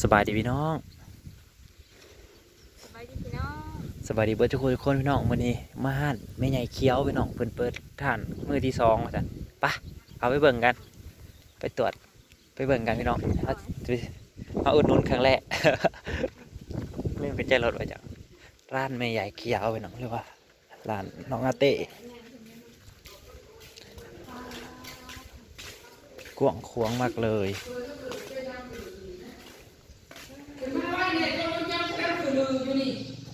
สบายดีพี่น้องสบายดีพี่น้องสบายดีเบิร์ทุกคนทุกคนพี่น้องวันนี้มาห้านแม่ใหญ่เคี้ยวพี่น้องเพิ่นเปิดท่านมือที่สองว่าซั่นไปะเอาไปเบิ่งกัน ไปตรวจไปเบิ่งกันพี่น้องเอามาอุดหนุนครั้งแรกเล่นเป็นใจรถไว้จากร้านแม่ใหญ่เคี้ยวพี่น้องเรียกว่าร้านน้องอาเต้กวางควงมากเลย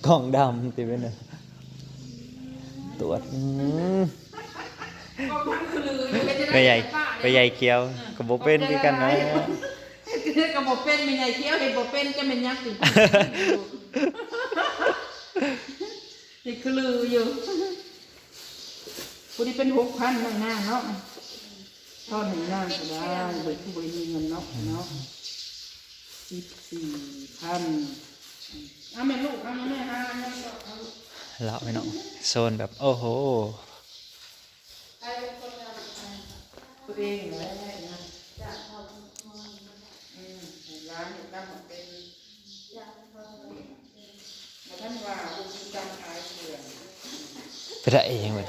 กล่องดำติเป็นยตรวจอืมไปใหญ่ไปใหญ่เคี้ยวกับโบเป็นด้วยกันนะก็บ่เป็นไม่ใหญ่เที่ยวเห็นบ่เป็นจะเป็นยักษ์สินี่คือลืออยู่คนนี้เป็นหกพันหน้าหน้าเนาะทอดหนึ่งหน้าก็ได้เบิดผู้บริมีเงินเนาะเนาะสิบสี่พัน เอาแม่ลูกเอาแม่ห้าเอาแม่เอาเราไปน้องโซนแบบโอ้โหตัวเองเลยนะร้านอยู่ตั้งมาเป็นมาท่านว่าคุณจำขายเถื่อนไปได้เองเลย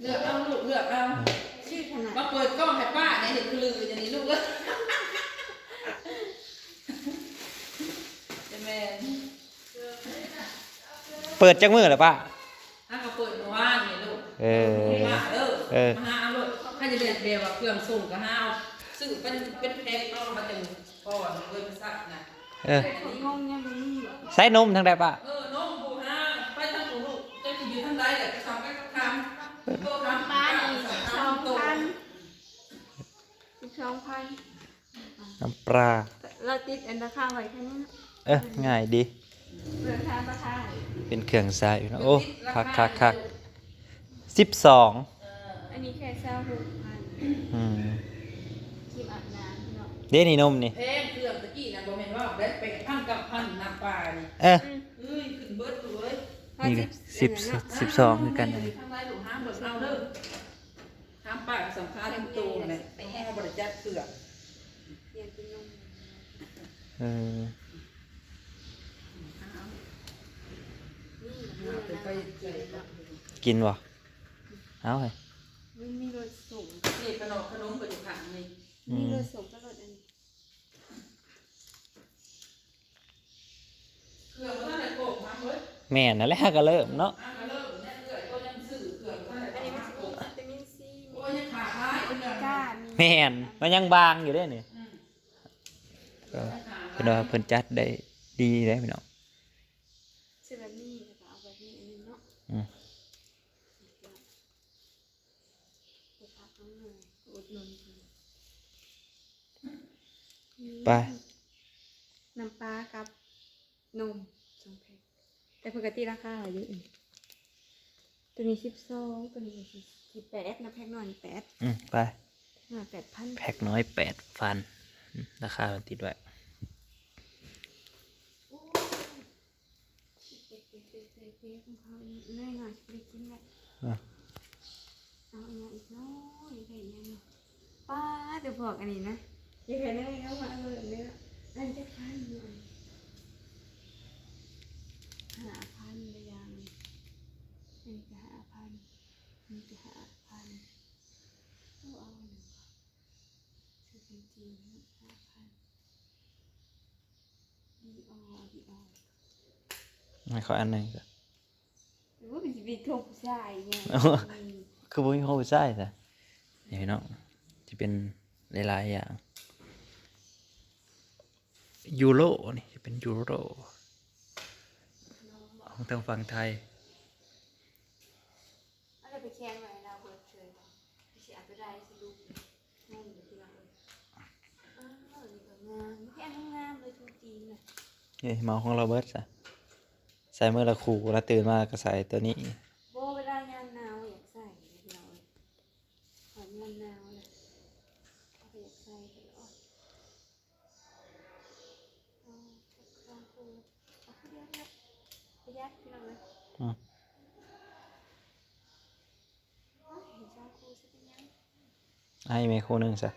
เลือกเอาลูกเลือกเอา ชื่อขนาด มาเปิดก ล้องให้ป้าเนี่ยเห็นคือลือจะนี่ลูกเอ้ยเป็นแม่เปิดจักมือเหรอป้าถ้าเขาเปิดเมื่อวานนี่ลูกเออป้าเออเออมาหาเอาลูกถ้าจะเรียนเดียวว่าเครื่องส่งก็หาเอาซื้อเป็นเป็นแพ็คเอามาถึงก่อนเลยมาซักนะเออคนงงยังไม่มีหรอกใส่นมทั้งได้ป้าเออน้องบูฮาไปทางกูลูกจะอยู่ทางใดแหละจะทำก็ทำโตทำ ป้านี่ ส สอง โต พัน สองพันน้ำปลาเราติดอันราคาไว้แค่นี้นะเออง่ายดีเปิดทางราคาเป็นเครื่องใส่อยู่นะโอ้คักคักคักสิบสองอันนี้แค่เศร้าหกพันอืมครีมอาบน้ำเนาะเด้นี่นมนี่แพงเครื่องตะกี้นะบ่แม่นว่าได้ไปพันกับพันน้ำปลานี่เออเอ้ยขึ้นเบิดเลยนี่ก็สิบสิบสองคือกันนะทางไรหลูกห้ามเบิดเอาเด้อห้ามปากสำคัญทั้งตัวเลยไปแห้งบริจาคเกลือ เปลี่ยนเป็นนม เออนี่เอาไปนี่ไปนะเกลือกินวะเอาเลยมันมีรสสูงนี่ขนมขนมก็อยู่ข้างนี่มีรสสูงก็รสอันนี้เครื่องมันได้โกกมาเบิดแม่นั่นแหละก็เริ่มเนาะอะก็เริ่มเนี่ยเกลือก็ยังซื้อเกลือมันได้อันนี้มันมาจะโกมีกวิตามินซีมีโอ้ยยังขาดร้ายคนเดียวก้ามีแม่นมันยังบางอยู่เด้นี่อืมก็เพิ่นว่าเพิ่นจัดได้ดีเลยพี่น้องซื้อแบบนี้แล้วก็เอาแบบนี้อันนี้เนาะอืมไปพักข้างในอุดหนุนกันไปน้ำปลากับ นมสองแพ็คแต่ปกติราคาอยู่อีกตัวนี้สิบสองตัวนี้สิบแปดนะแพ็คหน่อยแปดอืมไปหน่อยแปดพันแพ็กน้อยแปดฟันอืมราคามันติดไว้ เด็ก เด็กเด็กเด็กเด็กของเขาเนื่อยหน่อยจะไปกินแหละอะเอาอันนี้อีกน้อยใส่ยังเนาะป้าเดี๋ยวบอกอันนี้นะอย่าแค่นั้นเอามาเอาแบบนี้นะอันจะพันหน่อยห้าพันเลยยังอันนี้ก็ห้าพันอันนี้ก็ห้าพันเอาเอาหนึ่งซื้อเป็นจริงห้าพันดีออดีออให้เขาอันหนึงก่อน หรือว่าเป็นชีวิตของผู้ชายไงคือบ่มีเขาใช่จ้ะนี่พี่น้องจะเป็นหลายๆอย่างยูโรนี่จะเป็นยูโรของทางฝั่งไทยอะไรไปแข่งไว้เราเบิดเฉยบ่ไปเสียไปได้สิลูกงงอยู่ที่เราเลยอ้าวนี่ก็งามแค่งามเลยทุกทีเลยนี่เมาของเราเบิร์ดจ้ะใส่เมื่อละขู่ละตื่นมากก็ใส่ตัวนี้โบเวลายานหนาวอยากใส่เราหอมยานหนาวนะเอาไปอยากใส่ตลอเอาลรูเอาไปยัดละไปยัดพี่น้องเลยอืมให้แม่ครหนึ่งซะ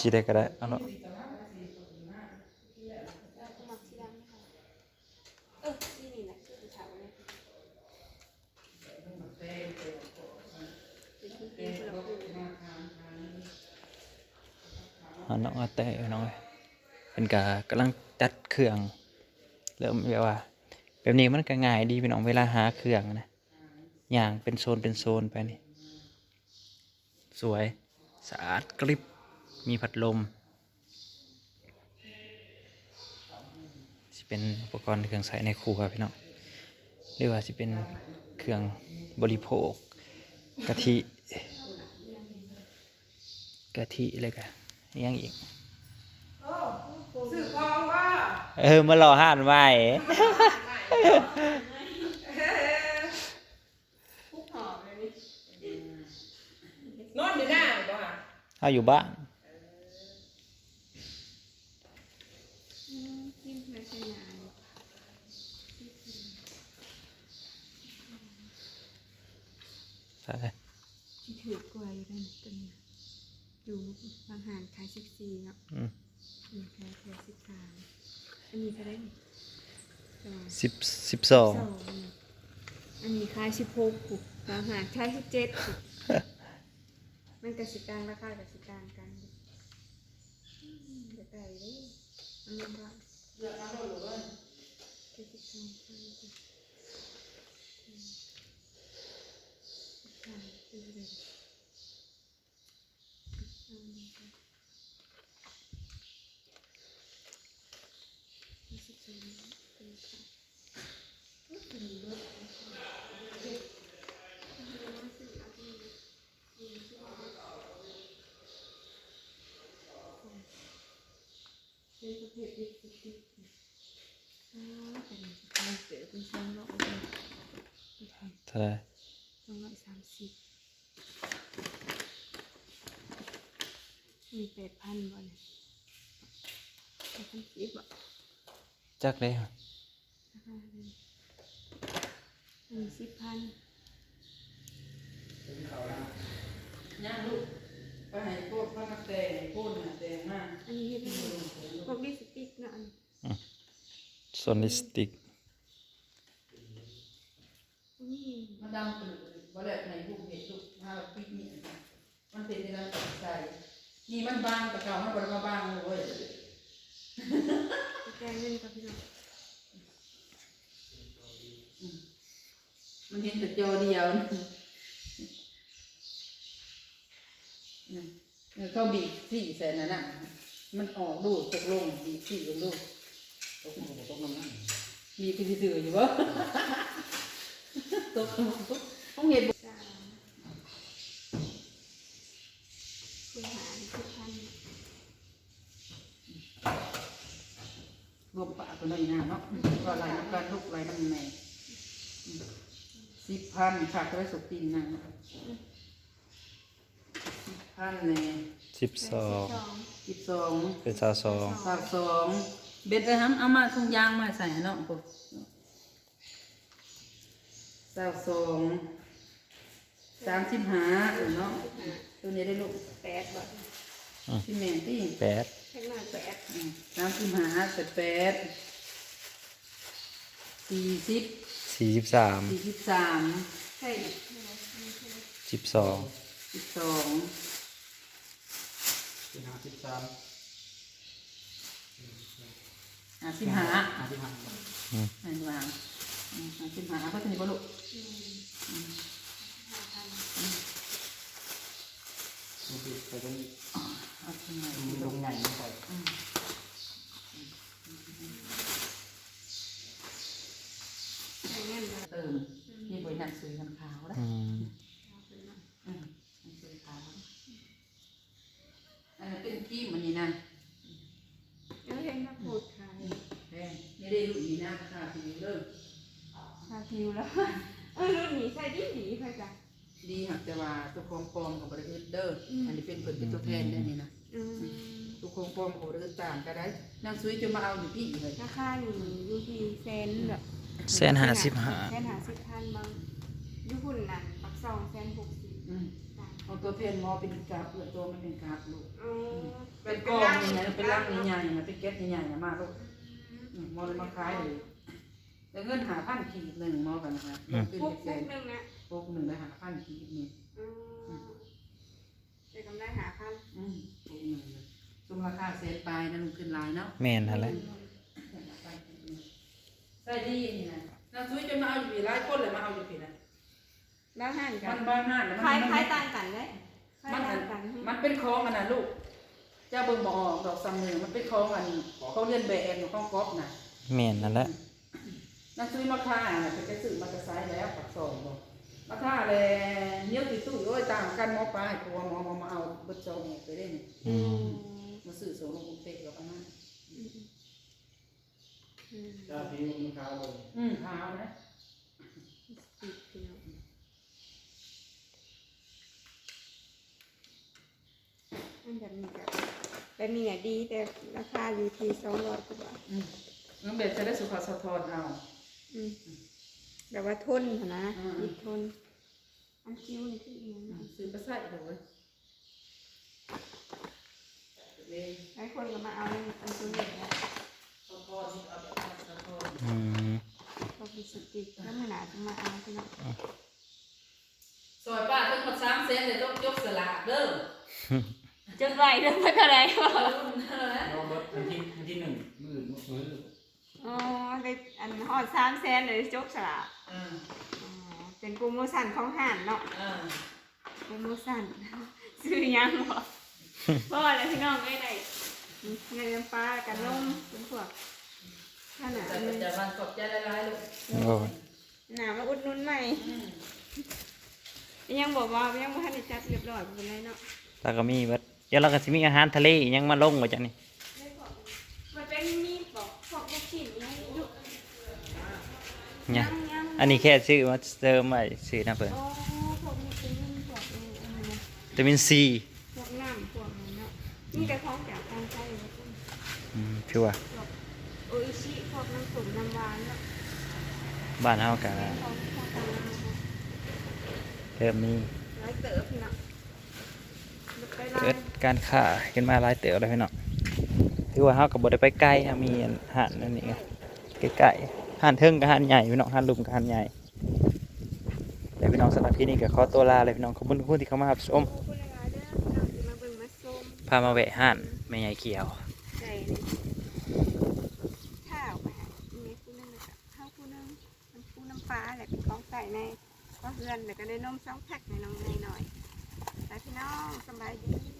สิได้ก็ได้เอาเนาะสิตามหากับสิตัวนี้มานออสีนี่แหละคือขาวเนี่ยมันเต็มเต็มโตเป็นที่เต็เป็นมคนโตละคู่มาทานทานเอาน้องเอาแต่เอาน้องเอ้ยเป็นกากำลังจัดเครื่องเริ่มแบบว่า แบบนี้มันก็ง่ายดีพี่น้องเวลาหาเครื่องนะอย่างเป็นโซนเป็นโซนไปนี่ สวยสะอาดกริบ มีพัดลมสิเป็นอุปกรณ์เครื่องใช้ในครัวพี่น้องหรือว่าสิเป็นเครื่องบริโภคกะทิกะทิอะไรกันยังอีกซื้อของว่าเออมารอห่านไว้คู่หอมเลยนี่นอนอยู่หน้าหรือเปล่าเอาอยู่บ้าน อืมกินไม่ใช่นาน ใช่ที่ถือกล้วยอยู่นั่นตัวนี้อยู่บางหารขายสิบสี่เนาะอืมมีขายแค่สิบสามอันนี้ก็ได้นี่สองสิบสิบสองเนี่ยอันนี้ขายสิบหกผูกบางหารขายสิบเจ็ดผูกมันกับสิกลางราคากับสิกลางกันอืมเดี๋ยวไก่เลยมันเป็นว่าเดือดร้อนหรือว่าเจ็ดสิบสองพันจ้ะอืมสิ บส มีแปดพันบ่เนี่ยแปดพันสิบอะจักเลยราคาเลยมีสิบพันย่างลูกไปให้โคตรพระนักแต่งโคตรน่ะแต่งมากอันนี้เฮ็ดให้พวกลิปสติกเนาะอันโซนลิปสติก นี้ มาดามปืนบ่แลกในลูกเห็ดลูกถ้าเราปิดนี่มันเป็นที่เราใส่นี่มันบางแต่เก่ามันบ่ได้มาบางเลยเว้ย แกงเงินกับพี่น้อง มันเห็นแต่จอเดียวนะอืม เออเขาบีบสี่แสนนั่นน่ะมันออกดูตกลงบีบสี่ลงดูตกลงตกลงนั่นบีบไปซื่อๆอยู่วะตกลงตกต้องเห็นสามเสียหายสิบพันรวมปากกันเลยนะเนาะก็ไรน้ำการลูกไรน้ำแม่สิบพันขาดก็ได้สุดตีนนะสิบ พันเนี่ยสิบสองสิบสองเป็นสาวสองสามสองเบ็ดเลยฮัมเอามาทุงยางมาใส่เนาะปุ๊บสามสองสามสิบห้าเนาะตัวนี้ได้ลูกแปดบาทที่แม่ที่แปดแค่หน่อยแปดอืมสามสิบห้าแปดแปดสี่สิบสี่สิบสามสี่สิบสามใช่สิบสองสิบสอง เป็นห้าสิบสามห้าสิบห้าห้าสิบห้าห้าสิบห้าอืมห้าสิบห้าก็จะมีบรรลุมันคือไปตรงเอาทำไมตรงใหญ่ไม่ค่อยใช่เงินบาทเติมที่บริษัทซื้อน้ำขาวนะอืม อืมหนังสือขาว อันนั้นเป็นกี้มันนี่นะแล้วเห็นมาพูดขายแพงไม่ได้ลูกนี่นะค่าทีวีเริ่มชาคิวแล้ว เออรุ่นนี้ใส่ดีดีค่ะจ้ะดีหักแต่ว่าตัวโครงปลอมของบริษัทเด้ออมอันนี้เป็นเปิดเป็นตัวแทนได้นี่นะอืมตัวโครงปลอมของบริษัทต่างก็ได้นางซุยจะมาเอาอยู่พี่เลยราคาอยู่อยู่ที่เซนแบบแสนห้าสิบห้า แสนหาสิบพันบางอยู่หุ่นนั่นปักซองแสนหกสิบ อืม เอาตัวแทนมอเป็นกราฟเปลือกตัวมันเป็นกราฟลูกอ๋อเป็นกองนี่นะเป็นร่างใหญ่ๆนะเป็นแก๊สใหญ่ๆนะมากลูกอืมมอเลยมาขายเลยแต่เงินหาพันขีดหนึ่งมอกันนะครับขึ้นปุ๊บเป็นแสปุ๊บนหนึ่งนะปุ๊กหนึ่งได้หาพันขีดหนึ่งอืมได้กำไรหาพันอืมปุ๊กหนึ่งเลยสมราคาเซนปลายนะลุงขึ้นหลายเนาะ แม่นหั่นแหละใส่ดีนี่นะนางซุยจะมาเอาอยู่พี่หลายคนเลยมาเอาอยู่พี่นะ แล้วห่างกัมันนบ้านห้านแล้วคล้ายมันคล้ายต่างกันเลยคล้ายมันต่างกันมันเป็นของอันน่ะลูก เจ้าเบิ่งบ่ออกดอกซัมเมอร์มันเป็นของอันเขาเรียนแบบของก๊อฟน่ะแม่นนั่นแหละนักซื้อมาค่าน่ะเป็นจะซื้อมาจะไซส์แล้วปักสองบ่มาค่าเลยเนี้ยวติดตู้โอ้ยต่างกันหมอปลาให้ตัวหมอมามาเอาเบิดจองไปได้นี่อืมมาซื้อโซลงกรุงเทพกับอันนั้นอืมเจ้าที่มันขาวเลยอืมขาวนะ แบบนี้แบบแบบนี้เนี่ยดีแต่ราคาอยู่ที่สองร้อยกว่าบาทอืมน้องเบ็ดจะได้สุขสะทอนเอา อืมแบบว่าทนหั้นนะอืม อีกทน อันคิ้วนี่คืออีกอย่างหนึ่งซื้อไปใส่เลยเลย หลายคนก็มาเอาอันตัวนี้แหละสะทอนเอาแบบสะทอนอืมพอพิสติกแล้วไม่หนาจะมาเอาพี่น้องซอยป้าทั้งหมดสามเซนเลยต้องยกสลากเด้อ จนไหวเรื่องเท่าไหร่วะเราเบิดวันที่วันที่หนึ่งมือมืออ๋อได้อันหอดสามแสนเลยจกสลากอ่าอ๋อเป็นโปรโมชั่นของห้านเนาะ อ่าโปรโมชั่นซื้อยังบ่พ่อแล้วพี่น้องไม่ได้เงินปลากับนมเป็นพวกขนาดจะนี้จะมันขอบใจหลายๆลูกโอ้ยหนามาอุดหนุนใหม่ อืมยังบอกว่ายังบ่ทันได้จัดเรียบร้อยเป็นไรเนาะแล้วก็มีเบิด เดี๋ยวเราก็สิมีอาหารทะเลอีกยังมาลงว่าจังนี่มันเป็นมีบอกพวกลูกชิ้นยังอยู่เนี่ยยังอันนี้แค่ซื้อมาเติมไว้ซื้อนะเพิ่นอ๋อพวกมีเป็นพวกนี้อันนี้นะวิตามินซีพวกน้ำพวกนี้เนาะนี่แต่ของจากทางไทยเลยพวกอืมชัวร์โออิชิพวกน้ำส้มน้ำหวานเนาะบ้านเฮาก็ของพวกต่างๆเริ่มมีร้อยเติบเนาะไปร้า เกินดการค้าขึ้นมาหลายเติบแล้วพี่น้องถือว่าเฮาก็บ่ได้ไปไกลฮะมีอันหาดนั่นนี่ไงใกล้ๆหาดเทิงกับหาดใหญ่พี่น้องหาดลุมกับหาดใหญ่แต่พี่น้องสำหรับที่นี่ก็ขอตัวลาเลยพี่น้องขอบคุณทุกคนที่เข้ามารับชมขอบคุณหลายๆเด้อพี่น้องที่มาเบิ่งมาชมพามาแวะห้านแม่ใหญ่เขียวใจเลยข้าวไปหามีผู้นึงแล้วก็ข้าวผู้นึงน้ำปูน้ำปลาแหละเป็นของใส่ในก็เฮือนแล้วก็ได้นมสองแพ็คในน้องหน่อยๆแต่พี่ น้องสบายดี